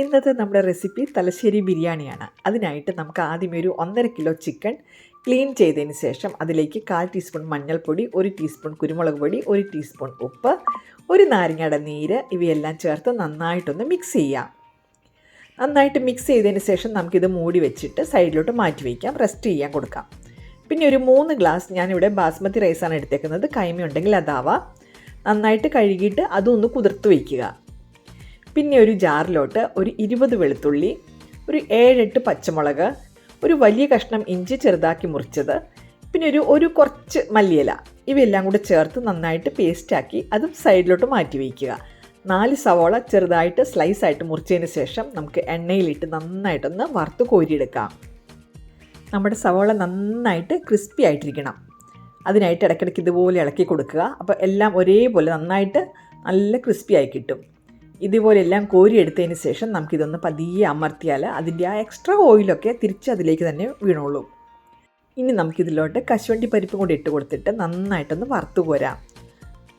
ഇന്നത്തെ നമ്മുടെ റെസിപ്പി തലശ്ശേരി ബിരിയാണിയാണ്. അതിനായിട്ട് നമുക്ക് ആദ്യമേ ഒരു ഒന്നര കിലോ ചിക്കൻ ക്ലീൻ ചെയ്തതിന് ശേഷം അതിലേക്ക് കാൽ ടീസ്പൂൺ മഞ്ഞൾപ്പൊടി ഒരു ടീസ്പൂൺ കുരുമുളക് പൊടി ഒരു ടീസ്പൂൺ ഉപ്പ് ഒരു നാരങ്ങയുടെ നീര് ഇവയെല്ലാം ചേർത്ത് നന്നായിട്ടൊന്ന് മിക്സ് ചെയ്യാം. നന്നായിട്ട് മിക്സ് ചെയ്തതിന് ശേഷം നമുക്കിത് മൂടി വെച്ചിട്ട് സൈഡിലോട്ട് മാറ്റി വയ്ക്കാം റെസ്റ്റ് ചെയ്യാൻ കൊടുക്കാം. പിന്നെ ഒരു മൂന്ന് ഗ്ലാസ് ഞാനിവിടെ ബാസ്മതി റൈസാണ് എടുത്തേക്കുന്നത്. കൈമ ഉണ്ടെങ്കിൽ അതാവാം. നന്നായിട്ട് കഴുകിയിട്ട് അതൊന്ന് കുതിർത്ത് വയ്ക്കുക. പിന്നെ ഒരു ജാറിലോട്ട് ഒരു ഇരുപത് വെളുത്തുള്ളി ഒരു ഏഴെട്ട് പച്ചമുളക് ഒരു വലിയ കഷ്ണം ഇഞ്ചി ചെറുതാക്കി മുറിച്ചത് പിന്നെ ഒരു ഒരു കുറച്ച് മല്ലിയില. ഇവയെല്ലാം കൂടെ ചേർത്ത് നന്നായിട്ട് പേസ്റ്റാക്കി അതും സൈഡിലോട്ട് മാറ്റി വയ്ക്കുക. നാല് സവോള ചെറുതായിട്ട് സ്ലൈസ് ആയിട്ട് മുറിച്ചതിന് ശേഷം നമുക്ക് എണ്ണയിലിട്ട് നന്നായിട്ടൊന്ന് വറുത്ത് കോരിയെടുക്കാം. നമ്മുടെ സവോള നന്നായിട്ട് ക്രിസ്പി ആയിട്ടിരിക്കണം. അതിനായിട്ട് ഇടയ്ക്കിടയ്ക്ക് ഇതുപോലെ ഇളക്കി കൊടുക്കുക. അപ്പോൾ എല്ലാം ഒരേപോലെ നന്നായിട്ട് നല്ല ക്രിസ്പി ആയി കിട്ടും. ഇതുപോലെ എല്ലാം കോരിയെടുത്തതിന് ശേഷം നമുക്കിതൊന്ന് പതിയെ അമർത്തിയാൽ അതിന്റെ ആ എക്സ്ട്രാ ഓയിലൊക്കെ തിരിച്ച് അതിലേക്ക് തന്നെ വീണോളും. ഇനി നമുക്കിതിലോട്ട് കശുവണ്ടി പരിപ്പ് കൂടി ഇട്ട് കൊടുത്തിട്ട് നന്നായിട്ടൊന്ന് വറുത്ത് കോരാം.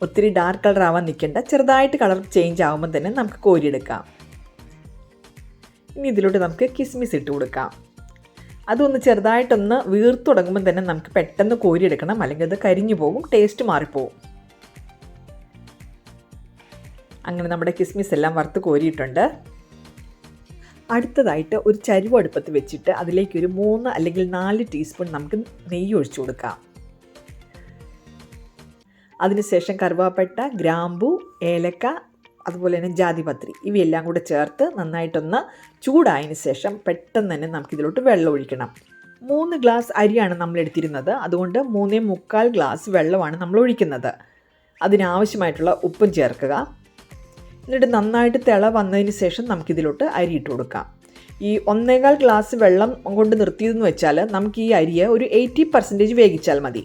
ഒത്തിരി ഡാർക്ക് കളർ ആവാൻ നിൽക്കേണ്ട ചെറുതായിട്ട് കളർ ചേഞ്ച് ആകുമ്പോൾ തന്നെ നമുക്ക് കോരിയെടുക്കാം. ഇനി ഇതിലോട്ട് നമുക്ക് കിസ്മിസ് ഇട്ട് കൊടുക്കാം. അതൊന്ന് ചെറുതായിട്ടൊന്ന് വീർത്തു തുടങ്ങുമ്പോൾ തന്നെ നമുക്ക് പെട്ടെന്ന് കോരിയെടുക്കണം അല്ലെങ്കിൽ അത് കരിഞ്ഞു പോകും ടേസ്റ്റ് മാറിപ്പോവും. അങ്ങനെ നമ്മുടെ കിസ്മിസ് എല്ലാം വറുത്ത് കോരിയിട്ടുണ്ട്. അടുത്തതായിട്ട് ഒരു ചരുവ് അടുപ്പത്ത് വെച്ചിട്ട് അതിലേക്ക് ഒരു മൂന്ന് അല്ലെങ്കിൽ നാല് ടീസ്പൂൺ നമുക്ക് നെയ്യ് ഒഴിച്ചു കൊടുക്കാം. അതിനുശേഷം കറുവാപ്പട്ട ഗ്രാമ്പു ഏലക്ക അതുപോലെ തന്നെ ജാതിപത്രി ഇവയെല്ലാം കൂടെ ചേർത്ത് നന്നായിട്ടൊന്ന് ചൂടായതിന് ശേഷം പെട്ടെന്ന് തന്നെ നമുക്കിതിലോട്ട് വെള്ളം ഒഴിക്കണം. മൂന്ന് ഗ്ലാസ് അരിയാണ് നമ്മൾ എടുത്തിരുന്നത്. അതുകൊണ്ട് മൂന്നേ മുക്കാൽ ഗ്ലാസ് വെള്ളമാണ് നമ്മൾ ഒഴിക്കുന്നത്. അതിനാവശ്യമായിട്ടുള്ള ഉപ്പും ചേർക്കുക. എന്നിട്ട് നന്നായിട്ട് തിള വന്നതിന് ശേഷം നമുക്കിതിലോട്ട് അരി ഇട്ട് കൊടുക്കാം. ഈ ഒന്നേകാൽ ഗ്ലാസ് വെള്ളം കൊണ്ട് നിർത്തിയതെന്ന് വെച്ചാൽ നമുക്ക് ഈ അരിയെ ഒരു എയ്റ്റി പെർസെന്റേജ് വേവിച്ചാൽ മതി.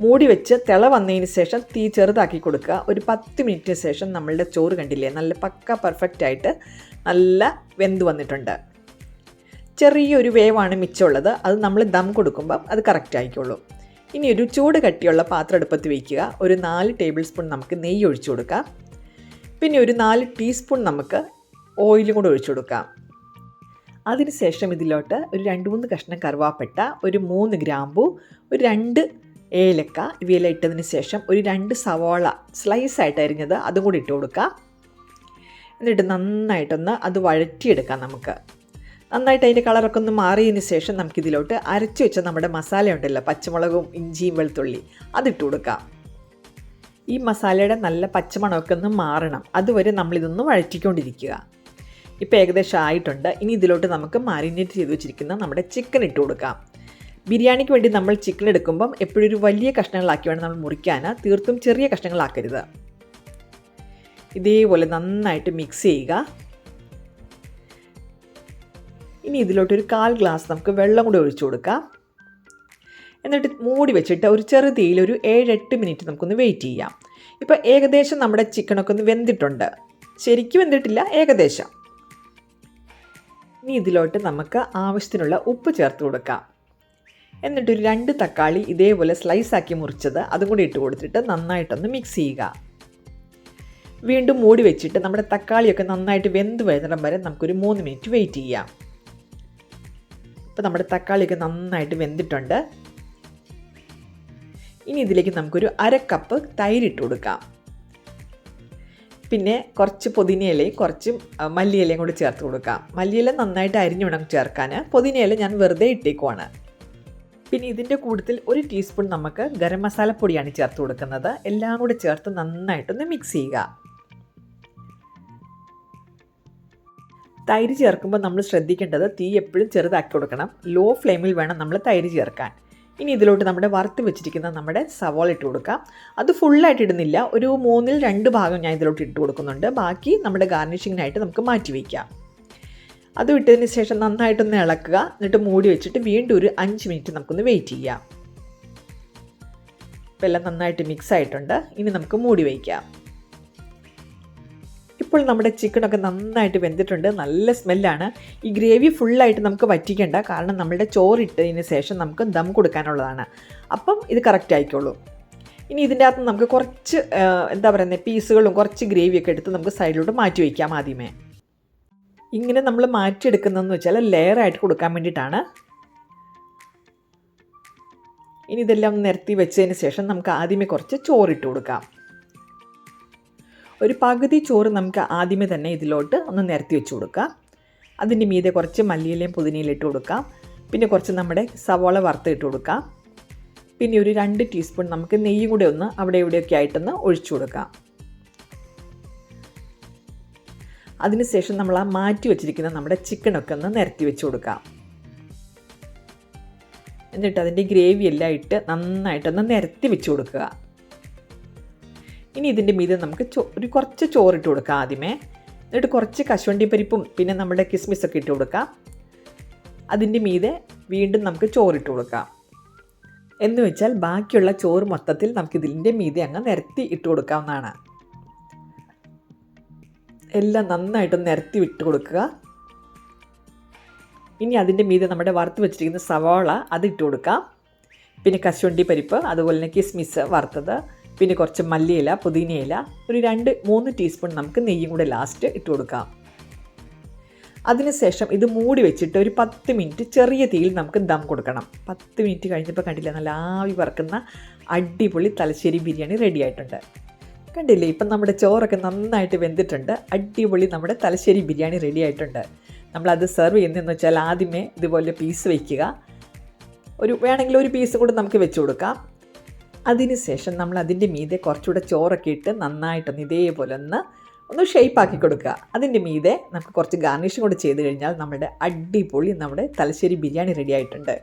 മൂടി വെച്ച് തിള വന്നതിന് ശേഷം തീ ചെറുതാക്കി കൊടുക്കുക. ഒരു പത്ത് മിനിറ്റിന് ശേഷം നമ്മളുടെ ചോറ് കണ്ടില്ലേ? നല്ല പക്ക പെർഫെക്റ്റ് ആയിട്ട് നല്ല വെന്ത് വന്നിട്ടുണ്ട്. ചെറിയൊരു വേവാണ് മിച്ചമുള്ളത്. അത് നമ്മൾ ദം കൊടുക്കുമ്പം അത് കറക്റ്റ് ആയിക്കോളും. ഇനി ഒരു ചൂട് കട്ടിയുള്ള പാത്രം അടുപ്പത്ത് വയ്ക്കുക ഒരു നാല് ടേബിൾ സ്പൂൺ നമുക്ക് നെയ്യ് ഒഴിച്ചു കൊടുക്കാം. പിന്നെ ഒരു നാല് ടീസ്പൂൺ നമുക്ക് ഓയിലും കൂടെ ഒഴിച്ചു കൊടുക്കാം. അതിനുശേഷം ഇതിലോട്ട് ഒരു രണ്ട് മൂന്ന് കഷ്ണം കറുവാപ്പട്ട ഒരു മൂന്ന് ഗ്രാമ്പു ഒരു രണ്ട് ഏലക്ക ഇവയെല്ലാം ഇട്ടതിന് ശേഷം ഒരു രണ്ട് സവാള സ്ലൈസ് ആയിട്ട് അരിഞ്ഞത് അതും കൂടി ഇട്ട് കൊടുക്കുക എന്നിട്ട് നന്നായിട്ടൊന്ന് അത് വഴറ്റിയെടുക്കാം നമുക്ക്. നന്നായിട്ട് അതിന്റെ കളറൊക്കെ ഒന്ന് മാറിയതിന് ശേഷം നമുക്കിതിലോട്ട് അരച്ചു വെച്ച നമ്മുടെ മസാല ഉണ്ടല്ലോ പച്ചമുളകും ഇഞ്ചിയും വെളുത്തുള്ളി അതിട്ട് കൊടുക്കാം. ഈ മസാലയുടെ നല്ല പച്ചമണമൊക്കെ ഒന്ന് മാറണം. അതുവരെ നമ്മളിതൊന്ന് വഴറ്റിക്കൊണ്ടിരിക്കുക. ഇപ്പോൾ ഏകദേശം ആയിട്ടുണ്ട്. ഇനി ഇതിലോട്ട് നമുക്ക് മാരിനേറ്റ് ചെയ്ത് വെച്ചിരിക്കുന്ന നമ്മുടെ ചിക്കൻ ഇട്ട് കൊടുക്കാം. ബിരിയാണിക്ക് വേണ്ടി നമ്മൾ ചിക്കൻ എടുക്കുമ്പം എപ്പോഴും ഒരു വലിയ കഷ്ണങ്ങളാക്കി വേണം നമ്മൾ മുറിക്കാൻ. തീർത്തും ചെറിയ കഷ്ണങ്ങളാക്കരുത്. ഇതേപോലെ നന്നായിട്ട് മിക്സ് ചെയ്യുക. ഇനി ഇതിലോട്ടൊരു കാൽ ഗ്ലാസ് നമുക്ക് വെള്ളം കൂടി ഒഴിച്ചു കൊടുക്കാം. എന്നിട്ട് മൂടി വെച്ചിട്ട് ഒരു ചെറു തീയിൽ ഒരു ഏഴെട്ട് മിനിറ്റ് നമുക്കൊന്ന് വെയിറ്റ് ചെയ്യാം. ഇപ്പോൾ ഏകദേശം നമ്മുടെ ചിക്കനൊക്കെ ഒന്ന് വെന്തിട്ടുണ്ട്. ശരിക്കും വെന്തിട്ടില്ല ഏകദേശം. ഇനി ഇതിലോട്ട് നമുക്ക് ആവശ്യത്തിനുള്ള ഉപ്പ് ചേർത്ത് കൊടുക്കാം. എന്നിട്ടൊരു രണ്ട് തക്കാളി ഇതേപോലെ സ്ലൈസ് ആക്കി മുറിച്ചത് അതും കൂടി ഇട്ട് കൊടുത്തിട്ട് നന്നായിട്ടൊന്ന് മിക്സ് ചെയ്യുക. വീണ്ടും മൂടി വെച്ചിട്ട് നമ്മുടെ തക്കാളിയൊക്കെ നന്നായിട്ട് വെന്ത് വരുന്നിടം വരെ നമുക്കൊരു മൂന്ന് മിനിറ്റ് വെയിറ്റ് ചെയ്യാം. ഇപ്പോൾ നമ്മുടെ തക്കാളിയൊക്കെ നന്നായിട്ട് വെന്തിട്ടുണ്ട്. ഇനി ഇതിലേക്ക് നമുക്കൊരു അര കപ്പ് തൈരിട്ട് കൊടുക്കാം. പിന്നെ കുറച്ച് പുതിനയിലയും കുറച്ച് മല്ലിയിലയും കൂടി ചേർത്ത് കൊടുക്കാം. മല്ലിയില നന്നായിട്ട് അരിഞ്ഞു വേണം ചേർക്കാൻ. പുതിനയില ഞാൻ വെറുതെ ഇട്ടേക്കുവാണ്. പിന്നെ ഇതിന്റെ കൂട്ടത്തിൽ ഒരു ടീസ്പൂൺ നമുക്ക് ഗരം മസാലപ്പൊടിയാണ് ചേർത്ത് കൊടുക്കുന്നത്. എല്ലാം കൂടി ചേർത്ത് നന്നായിട്ടൊന്ന് മിക്സ് ചെയ്യുക. തൈര് ചേർക്കുമ്പോൾ നമ്മൾ ശ്രദ്ധിക്കേണ്ടത് തീ എപ്പോഴും ചെറുതാക്കി കൊടുക്കണം. ലോ ഫ്ലെയിമിൽ വേണം നമ്മൾ തൈര് ചേർക്കാൻ. ഇനി ഇതിലോട്ട് നമ്മുടെ വറുത്ത് വെച്ചിരിക്കുന്ന നമ്മുടെ സവോള ഇട്ട് കൊടുക്കാം. അത് ഫുള്ളായിട്ട് ഇടുന്നില്ല. ഒരു മൂന്നിൽ രണ്ട് ഭാഗം ഞാൻ ഇതിലോട്ട് ഇട്ട് കൊടുക്കുന്നുണ്ട്. ബാക്കി നമ്മുടെ ഗാർണിഷിങ്ങിനായിട്ട് നമുക്ക് മാറ്റി വയ്ക്കാം അത് ഇട്ടതിന് ശേഷം നന്നായിട്ടൊന്ന് ഇളക്കുക. എന്നിട്ട് മൂടി വെച്ചിട്ട് വീണ്ടും ഒരു അഞ്ച് മിനിറ്റ് നമുക്കൊന്ന് വെയിറ്റ് ചെയ്യാം. ഇപ്പം എല്ലാം നന്നായിട്ട് മിക്സ് ആയിട്ടുണ്ട്. ഇനി നമുക്ക് മൂടി വയ്ക്കാം ഇപ്പോൾ നമ്മുടെ ചിക്കനൊക്കെ നന്നായിട്ട് വെന്തിട്ടുണ്ട്. നല്ല സ്മെല്ലാണ് ഈ ഗ്രേവി ഫുള്ളായിട്ട് നമുക്ക് വറ്റിക്കേണ്ട. കാരണം നമ്മുടെ ചോറിട്ടതിന് ശേഷം നമുക്ക് ദം കൊടുക്കാനുള്ളതാണ്. അപ്പം ഇത് കറക്റ്റ് ആയിക്കോളൂ. ഇനി ഇതിന്റെ അകത്ത് നമുക്ക് കുറച്ച് എന്താ പറയുന്നത് പീസുകളും കുറച്ച് ഗ്രേവിയൊക്കെ എടുത്ത് നമുക്ക് സൈഡിലോട്ട് മാറ്റി വയ്ക്കാം ആദ്യമേ. ഇങ്ങനെ നമ്മൾ മാറ്റിയെടുക്കുന്നതെന്ന് വെച്ചാൽ ലെയറായിട്ട് കൊടുക്കാൻ വേണ്ടിയിട്ടാണ്. ഇനി ഇതെല്ലാം നിരത്തി വെച്ചതിന് ശേഷം നമുക്ക് ആദ്യമേ കുറച്ച് ചോറിട്ട് കൊടുക്കാം. ഒരു പകുതി ചോറ് നമുക്ക് ആദ്യമേ തന്നെ ഇതിലോട്ട് ഒന്ന് നിരത്തി വെച്ച് കൊടുക്കാം. അതിന്റെ മീതെ കുറച്ച് മല്ലിയിലയും പുതിനയിലും ഇട്ട് കൊടുക്കാം. പിന്നെ കുറച്ച് നമ്മുടെ സവോള വറുത്ത് ഇട്ട് കൊടുക്കാം. പിന്നെ ഒരു രണ്ട് ടീസ്പൂൺ നമുക്ക് നെയ്യും കൂടെ ഒന്ന് അവിടെ ഇവിടെയൊക്കെ ആയിട്ടൊന്ന് ഒഴിച്ചു കൊടുക്കാം. അതിനുശേഷം നമ്മൾ ആ മാറ്റി വെച്ചിരിക്കുന്ന നമ്മുടെ ചിക്കനൊക്കെ ഒന്ന് നിരത്തി വെച്ച് കൊടുക്കാം. എന്നിട്ട് അതിന്റെ ഗ്രേവി എല്ലാം ഇട്ട് നന്നായിട്ടൊന്ന് നിരത്തി വെച്ച് കൊടുക്കുക. ഇനി ഇതിന്റെ മീതെ നമുക്ക് ചോ ഒരു കുറച്ച് ചോറിട്ട് കൊടുക്കാം ആദ്യമേ. എന്നിട്ട് കുറച്ച് കശുവണ്ടി പരിപ്പും പിന്നെ നമ്മുടെ കിസ്മിസൊക്കെ ഇട്ട് കൊടുക്കാം. അതിന്റെ മീതെ വീണ്ടും നമുക്ക് ചോറിട്ട് കൊടുക്കാം. എന്ന് വെച്ചാൽ ബാക്കിയുള്ള ചോറ് മൊത്തത്തിൽ നമുക്ക് ഇതിന്റെ മീതെ അങ്ങ് നിരത്തി ഇട്ട് കൊടുക്കാവുന്നതാണ്. എല്ലാം നന്നായിട്ട് നിരത്തി വിട്ട് കൊടുക്കുക. ഇനി അതിന്റെ മീതെ നമ്മുടെ വറുത്ത് വെച്ചിരിക്കുന്ന സവാള അത് ഇട്ട് കൊടുക്കാം. പിന്നെ കശുവണ്ടി പരിപ്പ് അതുപോലെ തന്നെ കിസ്മിസ് വറുത്തത്. പിന്നെ കുറച്ച് മല്ലിയില പുതിനയില ഒരു രണ്ട് മൂന്ന് ടീസ്പൂൺ നമുക്ക് നെയ്യും കൂടെ ലാസ്റ്റ് ഇട്ട് കൊടുക്കാം. അതിനുശേഷം ഇത് മൂടി വെച്ചിട്ട് ഒരു പത്ത് മിനിറ്റ് ചെറിയ തീയിൽ നമുക്ക് ദം കൊടുക്കണം. പത്ത് മിനിറ്റ് കഴിഞ്ഞപ്പോൾ കണ്ടില്ല നല്ല ആവി പറക്കുന്ന അടിപൊളി തലശ്ശേരി ബിരിയാണി റെഡി ആയിട്ടുണ്ട്. കണ്ടില്ലേ ഇപ്പം നമ്മുടെ ചോറൊക്കെ നന്നായിട്ട് വെന്തിട്ടുണ്ട്. അടിപൊളി നമ്മുടെ തലശ്ശേരി ബിരിയാണി റെഡി ആയിട്ടുണ്ട്. നമ്മളത് സെർവ് ചെയ്യുന്നതെന്ന് വെച്ചാൽ ആദ്യമേ ഇതുപോലെ പീസ് വയ്ക്കുക ഒരു വേണമെങ്കിൽ ഒരു പീസ് കൂടെ നമുക്ക് വെച്ച് കൊടുക്കാം. അതിനുശേഷം നമ്മൾ അതിന്റെ മീതെ കുറച്ചുകൂടെ ചോറൊക്കെ ഇട്ട് നന്നായിട്ടൊന്ന് ഇതേപോലെ ഒന്ന് ഒന്ന് ഷേപ്പാക്കി കൊടുക്കുക. അതിന്റെ മീതെ നമുക്ക് കുറച്ച് ഗാർണിഷും കൂടെ ചെയ്ത് കഴിഞ്ഞാൽ നമ്മുടെ അടിപൊളി നമ്മുടെ തലശ്ശേരി ബിരിയാണി റെഡി ആയിട്ടുണ്ട്.